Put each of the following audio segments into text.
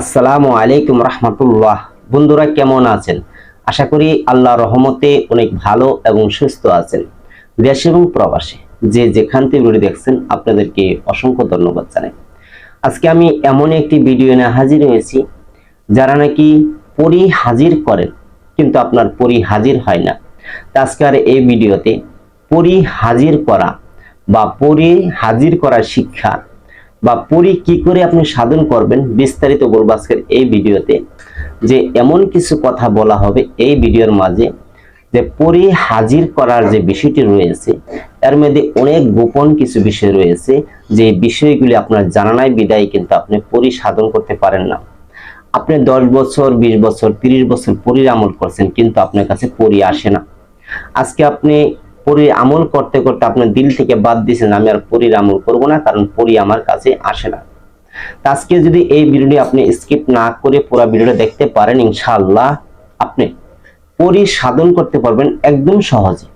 আসসালামু আলাইকুম রহমতুল্লাহ। বন্ধুরা, কেমন আছেন? আশা করি আল্লাহ রহমতে অনেক ভালো এবং সুস্থ আছেন। দেশ এবং প্রবাসে যে যেখান থেকে ভিডিও দেখছেন, আপনাদেরকে অসংখ্য ধন্যবাদ জানাই। আজকে আমি এমন একটি ভিডিও নিয়ে হাজির হয়েছি, যারা নাকি পরি হাজির করেন, কিন্তু আপনার পরি হাজির হয় না। আজকের এই ভিডিওতে পরি হাজির করা বা পরি হাজির করার শিক্ষা বা পরি কি করে আপনি সাধন করবেন বিস্তারিত বলব আজকের এই ভিডিওতে, যে এমন কিছু কথা বলা হবে এই ভিডিওর মাঝে, যে পরি হাজির করার যে বিষয়টি রয়েছে, এর মধ্যে অনেক গোপন কিছু বিষয় রয়েছে, যে বিষয়গুলি আপনার জানা নাই, বিদায় কিন্তু আপনি পরি সাধন করতে পারেন না। আপনি দশ বছর, বিশ বছর, তিরিশ বছর পরির আমল করছেন, কিন্তু আপনার কাছে পরি আসে না। আজকে আপনি পরির আমল করতে করতে আপনার দিল থেকে বাদ দিয়েছেন, আমি আর পরির আমল করব না, কারণ পরি আমার কাছে আসে না। আজকে যদি এই ভিডিওটি আপনি স্কিপ না করে পুরো ভিডিওটা দেখতে পারেন, ইনশাআল্লাহ আপনি পরি সাধন করতে পারবেন একদম সহজে।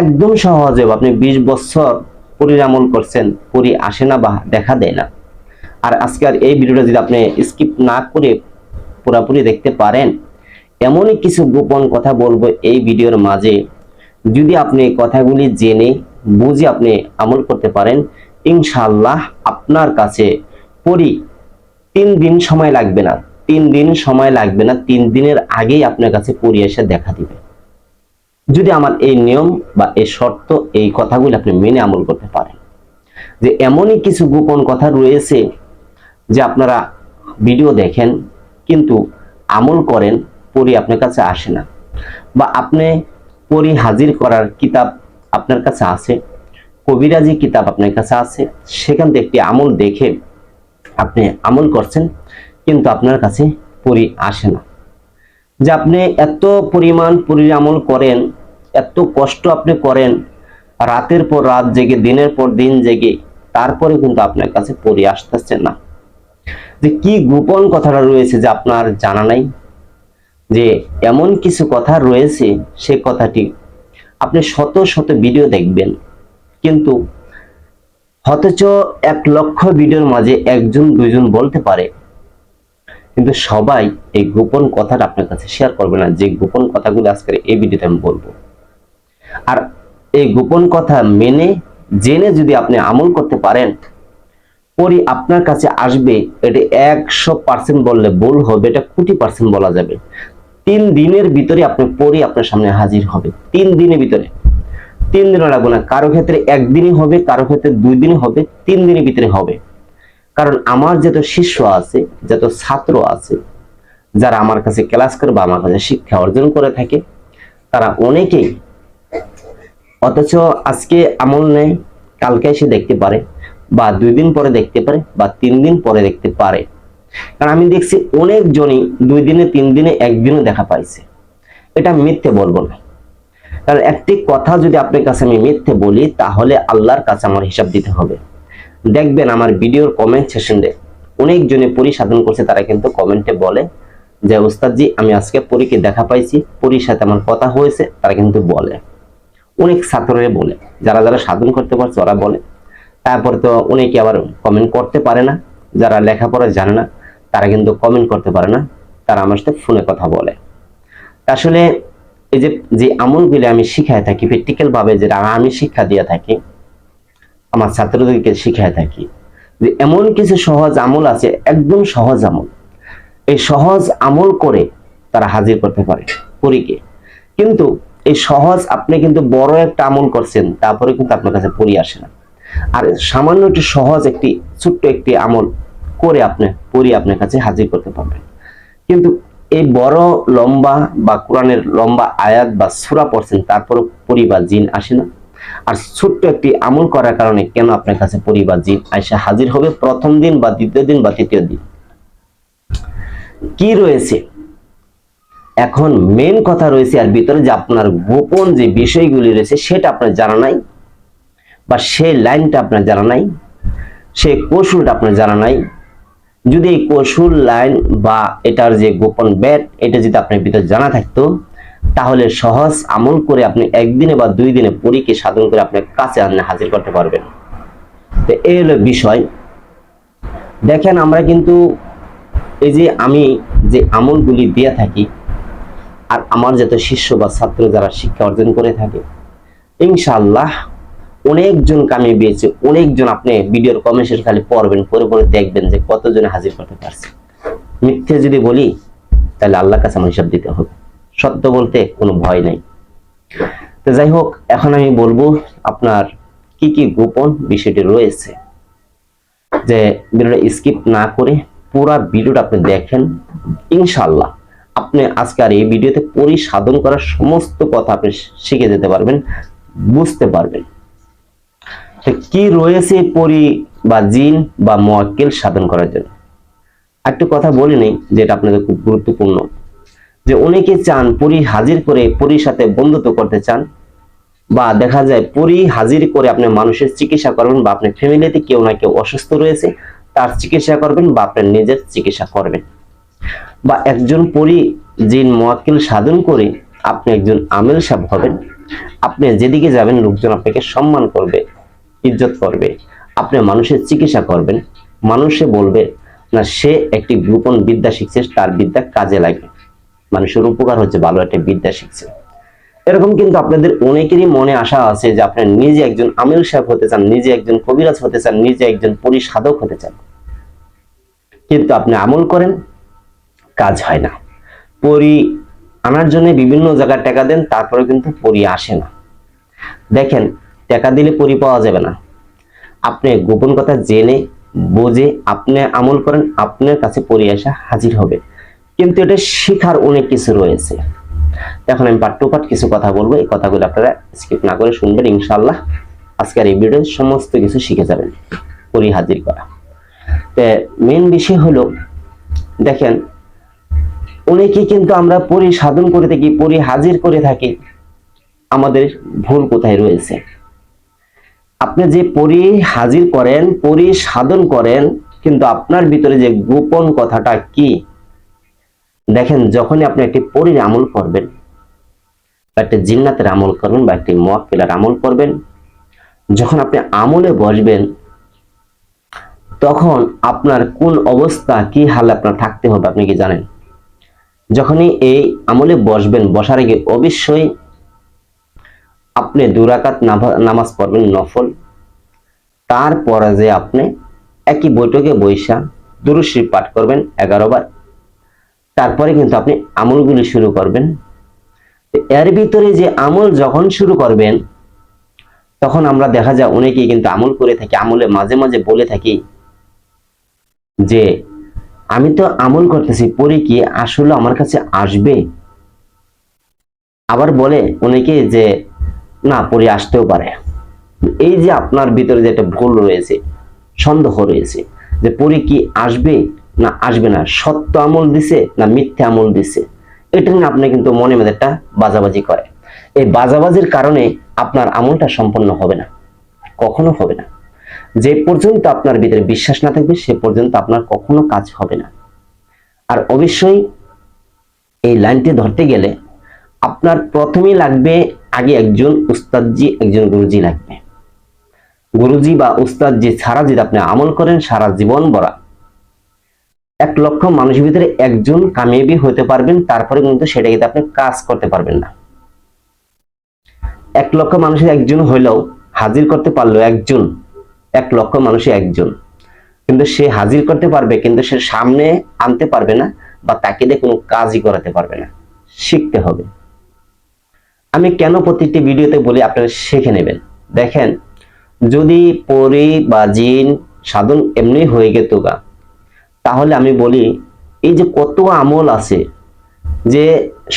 একদম সহজে আপনি বিশ বছর পরির আমল করছেন, পরি আসে না বা দেখা দেয় না। আর আজকের এই ভিডিওটা যদি আপনি স্কিপ না করে পুরোপুরি দেখতে পারেন, এমনই কিছু গোপন কথা বলব এই ভিডিওর মাঝে। যদি আপনি কথাগুলি জেনে বুঝে আপনি আমল করতে পারেন, ইনশাআল্লাহ আপনার কাছে পরি তিন দিন সময় লাগবে না। তিন দিন সময় লাগবে না, তিন দিনের আগেই আপনার কাছে পরি এসে দেখা দিবে। যদি আমার এই নিয়ম বা এই শর্ত, এই কথাগুলি আপনি মেনে আমল করতে পারেন। যে এমনই কিছু গোপন কথা রয়েছে যে আপনারা ভিডিও দেখেন, কিন্তু আমল করেন, পরি আপনার কাছে আসে না। বা আপনি পরি হাজির করার কিতাব আপনার কাছে আছে? কবিরাজি কিতাব আপনার কাছে আছে? সেখান থেকে একটি আমল দেখে আপনি আমল করছেন, কিন্তু আপনার কাছে পরি আসে না। যে আপনি এত পরিমাণ পরির আমল করেন, এত কষ্ট আপনি করেন, রাতের পর রাত জেগে, দিনের পর দিন জেগে, তারপরে কিন্তু আপনার কাছে পরি আসতেছে না। যে কি গোপন কথাটা রয়েছে যে আপনার জানা নাই? যে এমন কিছু কথা রয়েছে, সে কথাটি আপনি শত শত ভিডিও দেখবেন। কিন্তু অথচ এক লক্ষ ভিডিওর মাঝে একজন, দুইজন বলতে পারে। কিন্তু সবাই এই গোপন কথাটা আপনার কাছে শেয়ার করবে না। যে গোপন কথাগুলো আজকের এই ভিডিওতে আমি বলব। আর এই গোপন কথা মেনে, জেনে যদি আপনি আমল করতে পারেন পরি আপনার কাছে আসবে, এটা একশো পার্সেন্ট বললে ভুল হবে, এটা কোটি পার্সেন্ট বলা যাবে। তিন দিনের ভিতরে আপনি পরি আপনার সামনে হাজির হবে। তিন দিনের ভিতরে। তিন দিনও লাগবে না। কারও ক্ষেত্রে একদিনই হবে, কারও ক্ষেত্রে দুই দিনই হবে, তিন দিনের ভিতরে হবে। কারণ আমার যত শিষ্য আছে, যত ছাত্র আছে, যারা আমার কাছে ক্লাস করে বা আমার কাছে শিক্ষা অর্জন করে থাকে, তারা অনেকেই অথচ আজকে আমল নেই, কালকে এসে দেখতে পারে, বা দুই দিন পরে দেখতে পারে, বা তিন দিন পরে দেখতে পারে। কারণ আমি দেখছি অনেকজনই দুই দিনে, তিন দিনে একদিনও দেখা পাইছে। এটা মিথ্যে বলব না। কারণ একটি কথা যদি আপনার কাছে আমি মিথ্যে বলি, তাহলে আল্লাহর কাছে আমার হিসাব দিতে হবে। দেখবেন আমার ভিডিওর কমেন্ট সেশনে অনেকজনে পরি সাধন করছে, তারা কিন্তু কমেন্টে বলে যে, ওস্তাদজি, আমি আজকে পরীকে দেখা পাইছি, পরীর সাথে আমার কথা হয়েছে, তারা কিন্তু বলে। অনেক ছাত্ররা বলে, যারা যারা সাধন করতে পারছে, ওরা বলে। তারপরে তো অনেকে আবার কমেন্ট করতে পারে না, যারা লেখাপড়া জানে না। তারা কিন্তু কমেন্ট করতে পারে না। তারা আমার সাথে ফোনে কথা বলে। আসলে এই যে যে আমলগুলি আমি শিখায় থাকি প্র্যাকটিক্যাল ভাবে যেটা আমি শিক্ষা দিয়ে থাকি, আমার ছাত্রদেরকে শিখায় থাকি, যে এমন কিছু সহজ আমল আছে, একদম সহজ আমল। এই সহজ আমল করে তারা হাজির করতে পারে পরীকে কিন্তু এই সহজ আপনি কিন্তু বড় একটা আমল করছেন, তারপরে কিন্তু আপনার কাছে পরি আসে না। আর সামান্য একটি সহজ একটি, ছোট্ট একটি আমল করে আপনি পরি আপনার কাছে হাজির করতে পারবেন। কিন্তু এই বড় লম্বা বা কোরআনের লম্বা আয়াত বা সুরা পড়ছেন তারপর পরি বা জিন আসে না। আর ছোট্ট একটি আমল করার কারণে কেন আপনার কাছে পরি বা জিন আয়সা হাজির হবে প্রথম দিন বা দ্বিতীয় দিন বা তৃতীয় দিন? কি রয়েছে? এখন মেন কথা রয়েছে আর ভিতরে যে আপনার গোপন যে বিষয়গুলি রয়েছে, সেটা আপনার জানা নাই বা সেই লাইনটা আপনার জানা নাই, সেই কৌশলটা আপনার জানা নাই। যদি এই কৌশল লাইন বা এটার যে গোপন ব্যাট, এটা যদি আপনার ভিতরে জানা থাকতো, তাহলে সহজ আমল করে আপনি একদিনে বা দুই দিনে পরীকে সাধন করে আপনার কাছে আপনি হাজির করতে পারবেন। তো এই হলো বিষয়। দেখেন, আমরা কিন্তু এই যে আমি যে আমলগুলি দিয়ে থাকি, আর আমার যত শিষ্য বা ছাত্র যারা শিক্ষা অর্জন করে থাকে, ইনশাআল্লাহ অনেকজন কামে পেয়েছে অনেকজন আপনি ভিডিওর কমেন্টের খালি পড়বেন পরে পরে দেখবেন যে কতজনে হাজির করতে পারছে। মিথ্যে যদি বলি, তাহলে আল্লাহর কাছে আমার হিসাব দিতে হবে। সত্য বলতে কোনো ভয় নাই। তো যাই হোক, এখন আমি বলব আপনার কি কি গোপন বিষয়টি রয়েছে যে ভিডিওটা স্কিপ না করে পুরো ভিডিওটা আপনি দেখেন ইনশাল্লাহ আপনি আজকে আর এই ভিডিওতে পরিসাধন করার সমস্ত কথা আপনি শিখে যেতে পারবেন, বুঝতে পারবেন। কি রয়েছে পরি বা জিন বা মোয়াক্কেল সাধন করার জন্য? একটু কথা বলে নেই, যেটা আপনাদের খুব গুরুত্বপূর্ণ। যে অনেকে চান পরি হাজির করে পরির সাথে বন্ধুত্ব করতে চান, বা দেখা যায় পরি হাজির করে আপনি মানুষের চিকিৎসা করবেন, বা আপনার ফ্যামিলিতে কেউ না কেউ অসুস্থ রয়েছে, তার চিকিৎসা করবেন, বা আপনার নিজের চিকিৎসা করবেন। বা একজন পরি জিন মোয়াক্কিল সাধন করে আপনি একজন আমেল সাহেব হবেন, আপনি যেদিকে যাবেন, লোকজন আপনাকে সম্মান করবে। ইজ্জত করবে। আপনি মানুষের চিকিৎসা করবেন। মানুষে বলবে, না, সে একটি গোপন বিদ্যা শিখছে, তার বিদ্যা কাজে লাগবে। মানুষের উপকার হচ্ছে ভালো একটা বিদ্যা শিখছে। এরকম কিন্তু আপনাদের অনেকেরই মনে আশা আছে যে আপনি নিজে একজন আমিল সাহেব হতে চান, নিজে একজন কবিরাজ হতে চান, নিজে একজন পরিসাধক হতে চান। কিন্তু আপনি আমল করেন, কাজ হয় না। পরি আনার জন্য বিভিন্ন জায়গায় টাকা দেন তারপরে কিন্তু পরি আসে না। দেখেন টাকা দিলে পরি পাওয়া যাবে না। আপনি গোপন কথা জেনে, বুঝে আপনি আমল করেন, আপনার কাছে পরি আসা হাজির হবে। কিন্তু এটা শেখার অনেক কিছু রয়েছে। এখন আমি পার্ট টু পার্ট কিছু কথা বলব। এই কথাগুলো আপনারা স্কিপ না করে শুনবেন ইনশাল্লাহ আজকের এই ভিডিও সমস্ত কিছু শিখে যাবেন। পরি হাজির করা। মেন বিষয় হলো, দেখেন, অনেকেই কিন্তু আমরা পরি সাধন করে থাকি, পরি হাজির করে থাকি। আমাদের ভুল কোথায় রয়েছে? আপনি যে পরি হাজির করেন, পরি সাধন করেন, কিন্তু আপনার ভিতরে যে গোপন কথাটা কি? দেখেন, যখনই আপনি একটি পরির আমল করবেন, বা একটা জিন্নাতের আমল করবেন, বা একটি মোয়াক্কিলার আমল করবেন, যখন আপনি আমলে বসবেন, তখন আপনার কোন অবস্থা, কি হালে আপনার থাকতে হবে, আপনি কি জানেন? যখনই এই আমলে বসবেন, বসার আগে অবশ্যই আপনি দুরাকাত নামাজ পড়বেন নফল। তারপরে যে আপনি একই বৈঠকে বৈশা দুরুশ্রী পাঠ করবেন এগারো বার। তারপরে কিন্তু আপনি আমলগুলি শুরু করবেন। এর ভিতরে যে আমল যখন শুরু করবেন, তখন আমরা দেখা যায় অনেকেই কিন্তু আমল করে থাকি, আমলে মাঝে মাঝে বলে থাকি যে, আমি তো আমল করতেছি পরে কি? আসলে আমার কাছে আসবে? আবার বলে অনেকে যে না পরে আসতেও পারে। এই যে আপনার ভিতরে যে একটা ভুল রয়েছে, সন্দেহ রয়েছে, যে পরে কি আসবে না আসবে না, সত্য আমল দিছে না মিথ্যে আমল দিছে, এটা নিয়ে আপনি কিন্তু মনে মধ্যে একটা বাজাবাজি করে। এই বাজাবাজির কারণে আপনার আমলটা সম্পন্ন হবে না, কখনো হবে না। যে পর্যন্ত আপনার ভিতরে বিশ্বাস না থাকবে, সে পর্যন্ত আপনার কখনো কাজ হবে না। আর অবশ্যই এই লাইনটি ধরতে গেলে আপনার প্রথমেই লাগবে আগে একজন উস্তাদজি, একজন গুরুজি লাগবে। গুরুজি বা উস্তাদজি ছাড়া যদি আপনি আমল করেন, সারা জীবন বরা এক লক্ষ মানুষের ভিতরে একজন কামিয়াবি হতে পারবেন, তারপরে কিন্তু সেটা কিন্তু আপনি কাজ করতে পারবেন না। এক লক্ষ মানুষের একজন হইলেও হাজির করতে পারল একজন। এক লক্ষ মানুষে একজন। কিন্তু সে হাজির করতে পারবে, কিন্তু সে সামনে আনতে পারবে না বা তাকে দিয়ে কোনো কাজই করাতে পারবে না। শিখতে হবে। আমি কেন প্রত্যেকটি ভিডিওতে বলি আপনারা শিখে নেবেন? দেখেন, যদি পরি বা জিন সাধন এমনি হয়ে গেত গা, তাহলে আমি বলি, এই যে কত আমল আছে যে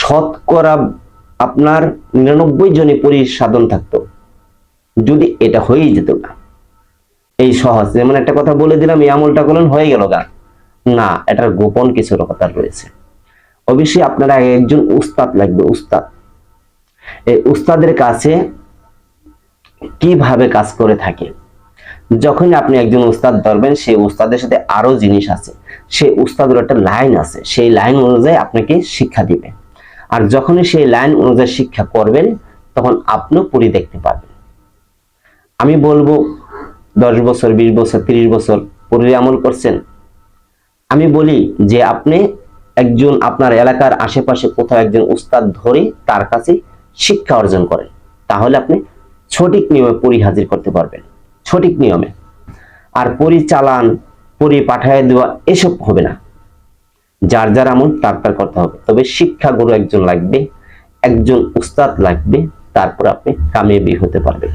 শতকরা আপনার নিরানব্বই জনে পরি সাধন থাকতো, যদি এটা হয়েই যেত না এই সহজ, যেমন একটা কথা বলে দিলাম, এই আমলটা করলেন, হয়ে গেল গা। না, এটার গোপন কিছু কথা রয়েছে। অবশ্যই আপনারা একজন উস্তাদ লাগবে, উস্তাদ। এই উস্তাদের কাছে কীভাবে কাজ করে থাকে? যখন আপনি একজন উস্তাদ ধরবেন, সেই উস্তাদের সাথে আরও জিনিস আছে। সেই উস্তাদের একটা লাইন আছে। সেই লাইন অনুযায়ী আপনাকে শিক্ষা দিবে। আর যখনই সেই লাইন অনুযায়ী শিক্ষা করবেন, তখন আপনিও পরি দেখতে পাবেন আমি বলব, দশ বছর, বিশ বছর, তিরিশ বছর পরে আমল করছেন? আমি বলি যে আপনি একজন, আপনার এলাকার আশেপাশে কোথাও একজন উস্তাদ ধরে তার কাছে শিক্ষা অর্জন করেন তাহলে আপনি সঠিক নিয়মে পরি হাজির করতে পারবেন। সঠিক নিয়মে। আর পরিচালান, পরি পাঠায় দেওয়া এসব হবে না। যার যার আমল, তার তার করতে হবে। তবে শিক্ষাগুরু একজন লাগবে, একজন উস্তাদ লাগবে, তারপর আপনি কামিয়াবি হতে পারবেন।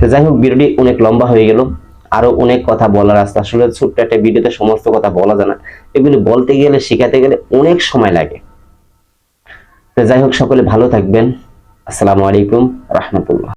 তো যাই হোক, ভিডিওটি অনেক লম্বা হয়ে গেল। আরও অনেক কথা বলার আছে আসলে ছোট্ট একটা ভিডিওতে সমস্ত কথা বলা যায় না। এগুলি বলতে গেলে, শেখাতে গেলে অনেক সময় লাগে। তো যাই হোক সকলে ভালো থাকবেন। আসসালামু আলাইকুম রহমতুল্লাহ।